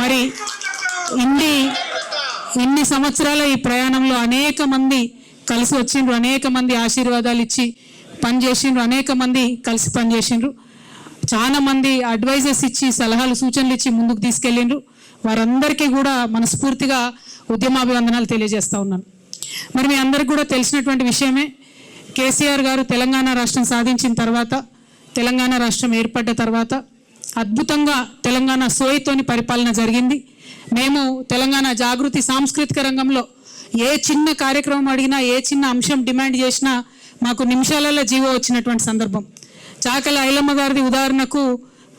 మరి ఇన్ని ఇన్ని సంవత్సరాల ఈ ప్రయాణంలో అనేక మంది కలిసి వచ్చిండ్రు అనేక మంది ఆశీర్వాదాలు ఇచ్చి పనిచేసిండ్రు అనేక మంది కలిసి పనిచేసిండ్రు చాలా మంది అడ్వైజర్స్ ఇచ్చి సలహాలు సూచనలు ఇచ్చి ముందుకు తీసుకెళ్ళిండ్రు. వారందరికీ కూడా మనస్ఫూర్తిగా ఉద్యమాభివందనాలు తెలియజేస్తూ ఉన్నాను. మరి మీ అందరికి కూడా తెలిసినటువంటి విషయమే కేసీఆర్ గారు తెలంగాణ రాష్ట్రం సాధించిన తర్వాత తెలంగాణ రాష్ట్రం ఏర్పడ్డ తర్వాత అద్భుతంగా తెలంగాణ సోయితోని పరిపాలన జరిగింది. మేము తెలంగాణ జాగృతి సాంస్కృతిక రంగంలో ఏ చిన్న కార్యక్రమం అడిగినా ఏ చిన్న అంశం డిమాండ్ చేసినా మాకు నిమిషాలలో జీవో వచ్చినటువంటి సందర్భం. చాకల ఐలమ్మ గారిది ఉదాహరణకు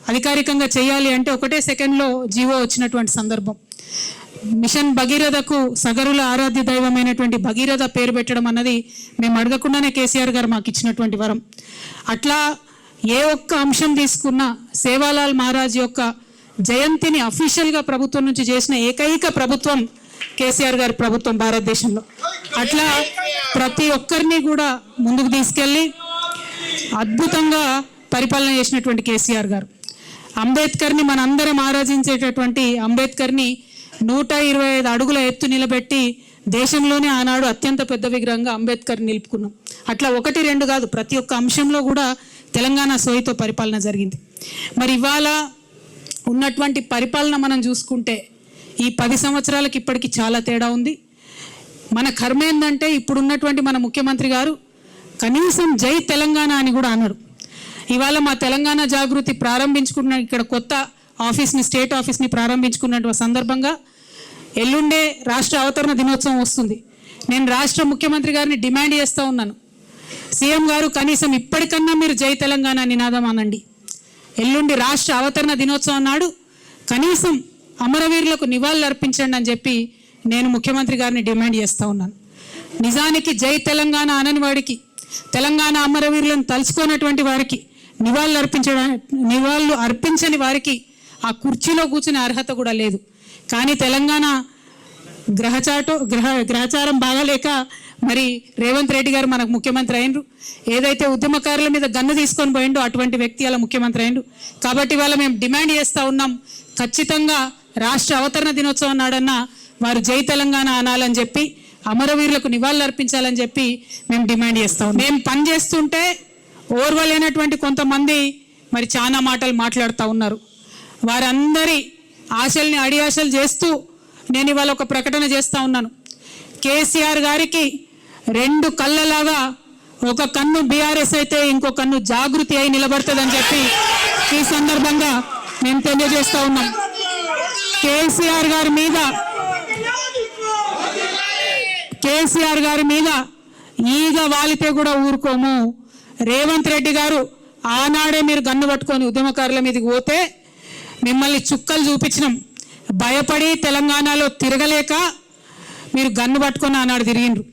అధికారికంగా చేయాలి అంటే ఒకటే సెకండ్లో జీవో వచ్చినటువంటి సందర్భం. మిషన్ భగీరథకు సగరుల ఆరాధ్య దైవమైనటువంటి భగీరథ పేరు పెట్టడం అన్నది మేము అడగకుండానే కేసీఆర్ గారు మాకు ఇచ్చినటువంటి వరం. అట్లా ఏ ఒక్క అంశం తీసుకున్నా సేవాలాల్ మహారాజ్ యొక్క జయంతిని అఫీషియల్గా ప్రభుత్వం నుంచి చేసిన ఏకైక ప్రభుత్వం కేసీఆర్ గారి ప్రభుత్వం భారతదేశంలో. అట్లా ప్రతి ఒక్కరిని కూడా ముందుకు తీసుకెళ్ళి అద్భుతంగా పరిపాలన చేసినటువంటి కేసీఆర్ గారు. అంబేద్కర్ని మనందరం ఆరాధించేటటువంటి అంబేద్కర్ని నూట ఇరవై ఐదు అడుగుల ఎత్తు నిలబెట్టి దేశంలోనే ఆనాడు అత్యంత పెద్ద విగ్రహంగా అంబేద్కర్ నిలుపుకున్నాం. అట్లా ఒకటి రెండు కాదు ప్రతి ఒక్క అంశంలో కూడా తెలంగాణ సోయితో పరిపాలన జరిగింది. మరి ఇవాళ ఉన్నటువంటి పరిపాలన మనం చూసుకుంటే ఈ పది సంవత్సరాలకి ఇప్పటికి చాలా తేడా ఉంది. మన కర్మ ఏంటంటే ఇప్పుడున్నటువంటి మన ముఖ్యమంత్రి గారు కనీసం జై తెలంగాణ అని కూడా అన్నారు. ఇవాళ మా తెలంగాణ జాగృతి ప్రారంభించుకున్న ఇక్కడ కొత్త ఆఫీస్ని స్టేట్ ఆఫీస్ని ప్రారంభించుకున్నటువంటి సందర్భంగా ఎల్లుండే రాష్ట్ర అవతరణ దినోత్సవం వస్తుంది. నేను రాష్ట్ర ముఖ్యమంత్రి గారిని డిమాండ్ చేస్తూ ఉన్నాను. సీఎం గారు కనీసం ఇప్పటికన్నా మీరు జై తెలంగాణ నినాదం అనండి. ఎల్లుండి రాష్ట్ర అవతరణ దినోత్సవం నాడు కనీసం అమరవీరులకు నివాళులు అర్పించండి అని చెప్పి నేను ముఖ్యమంత్రి గారిని డిమాండ్ చేస్తూ ఉన్నాను. నిజానికి జై తెలంగాణ అనని వాడికి తెలంగాణ అమరవీరులను తలుచుకున్నటువంటి వారికి నివాళులు అర్పించడం నివాళులు అర్పించని వారికి ఆ కుర్చీలో కూర్చునే అర్హత కూడా లేదు. కానీ తెలంగాణ గ్రహచాటో గ్రహ గ్రహచారం బాగాలేక మరి రేవంత్ రెడ్డి గారు మనకు ముఖ్యమంత్రి అయినరు. ఏదైతే ఉద్యమకారుల మీద గన్ను తీసుకొని పోయిండో అటువంటి వ్యక్తి అలా ముఖ్యమంత్రి అయినరు. కాబట్టి వాళ్ళ మేము డిమాండ్ చేస్తూ ఉన్నాం ఖచ్చితంగా రాష్ట్ర అవతరణ దినోత్సవం నాడన్నా వారు జై తెలంగాణ అనాలని చెప్పి అమరవీరులకు నివాళులు అర్పించాలని చెప్పి మేము డిమాండ్ చేస్తాం మేము పని చేస్తుంటే ఓర్వలేనటువంటి కొంతమంది మరి చాలా మాటలు మాట్లాడుతూ ఉన్నారు. వారందరి ఆశల్ని అడియాశలు చేస్తూ నేను ఇవాళ ఒక ప్రకటన చేస్తూ ఉన్నాను. కేసీఆర్ గారికి రెండు కళ్ళలాగా ఒక కన్ను బీఆర్ఎస్ అయితే ఇంకో కన్ను జాగృతి అయి నిలబడుతుందని చెప్పి ఈ సందర్భంగా మేము తెలియజేస్తూ ఉన్నాం కేసీఆర్ గారి మీద కేసీఆర్ గారి మీద ఈగ వాలితే కూడా ఊరుకోము. రేవంత్ రెడ్డి గారు ఆనాడే మీరు గన్ను పట్టుకొని ఉద్యమకారుల మీదకి పోతే మిమ్మల్ని చుక్కలు చూపించినాం. భయపడి తెలంగాణలో తిరగలేక మీరు గన్ను పట్టుకొని ఆనాడు తిరిగిండ్రు.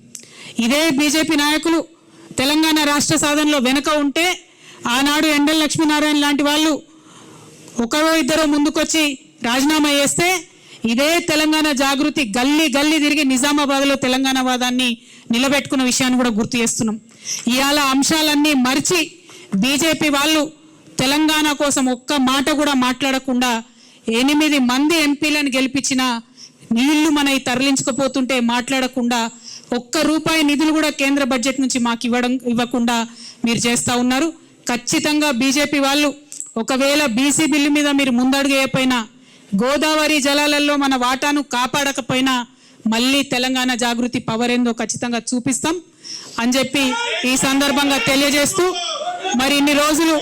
ఇదే బీజేపీ నాయకులు తెలంగాణ రాష్ట్ర సాధనలో వెనుక ఉంటే ఆనాడు ఎండల లక్ష్మీనారాయణ లాంటి వాళ్ళు ఒకరో ఇద్దరో ముందుకొచ్చి రాజీనామా చేస్తే ఇదే తెలంగాణ జాగృతి గల్లీ గల్లీ తిరిగి నిజామాబాద్లో తెలంగాణ వాదాన్ని నిలబెట్టుకున్న విషయాన్ని కూడా గుర్తు చేస్తున్నాం. ఇవాళ అంశాలన్నీ మరిచి బీజేపీ వాళ్ళు తెలంగాణ కోసం ఒక్క మాట కూడా మాట్లాడకుండా ఎనిమిది మంది ఎంపీలను గెలిపించిన నీళ్ళు మన తరలించకపోతుంటే మాట్లాడకుండా ఒక్క రూపాయి నిధులు కూడా కేంద్ర బడ్జెట్ నుంచి మాకు ఇవ్వడం ఇవ్వకుండా మీరు చేస్తూ ఉన్నారు. ఖచ్చితంగా బీజేపీ వాళ్ళు ఒకవేళ బీసీ బిల్లు మీద మీరు ముందడుగేయకపోయినా గోదావరి జలాలలో మన వాటాను కాపాడకపోయినా మళ్ళీ తెలంగాణ జాగృతి పవర్ ఏందో ఖచ్చితంగా చూపిస్తాం అని చెప్పి ఈ సందర్భంగా తెలియజేస్తూ మరి ఇన్ని రోజులు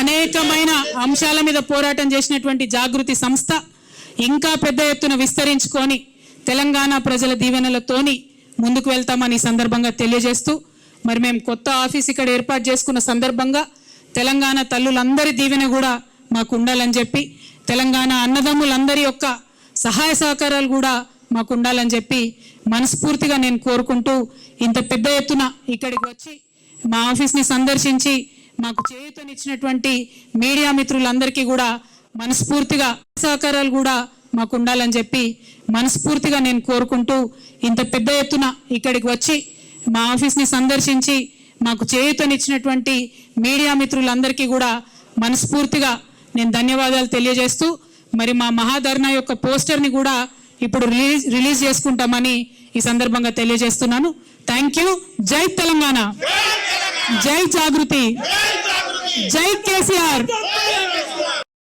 అనేకమైన అంశాల మీద పోరాటం చేసినటువంటి జాగృతి సంస్థ ఇంకా పెద్ద ఎత్తున విస్తరించుకొని తెలంగాణ ప్రజల దీవెనలతోని ముందుకు వెళ్తామని సందర్భంగా తెలియజేస్తూ మరి మేము కొత్త ఆఫీస్ ఇక్కడ ఏర్పాటు చేసుకున్న సందర్భంగా తెలంగాణ తల్లులందరి దీవెన కూడా మాకు ఉండాలని చెప్పి తెలంగాణ అన్నదమ్ములందరి యొక్క సహాయ సహకారాలు కూడా మాకు ఉండాలని చెప్పి మనస్ఫూర్తిగా నేను కోరుకుంటూ ఇంత పెద్ద ఎత్తున ఇక్కడికి వచ్చి మా ఆఫీస్ని సందర్శించి మాకు చేయూతనిచ్చినటువంటి మీడియా మిత్రులందరికీ కూడా మనస్ఫూర్తిగా సహకారాలు కూడా మాకు ఉండాలని చెప్పి మనస్ఫూర్తిగా నేను కోరుకుంటూ ఇంత పెద్ద ఎత్తున ఇక్కడికి వచ్చి మా ఆఫీస్ని సందర్శించి మాకు చేయూతనిచ్చినటువంటి మీడియా మిత్రులందరికీ కూడా మనస్ఫూర్తిగా నేను ధన్యవాదాలు తెలియజేస్తూ మరి మా మహాధర్ణ యొక్క పోస్టర్ని కూడా ఇప్పుడు రిలీజ్ రిలీజ్ చేసుకుంటామని ఈ సందర్భంగా తెలియజేస్తున్నాను. Thank you. జై తెలంగాణ. జై జాగృతి జై కేసీఆర్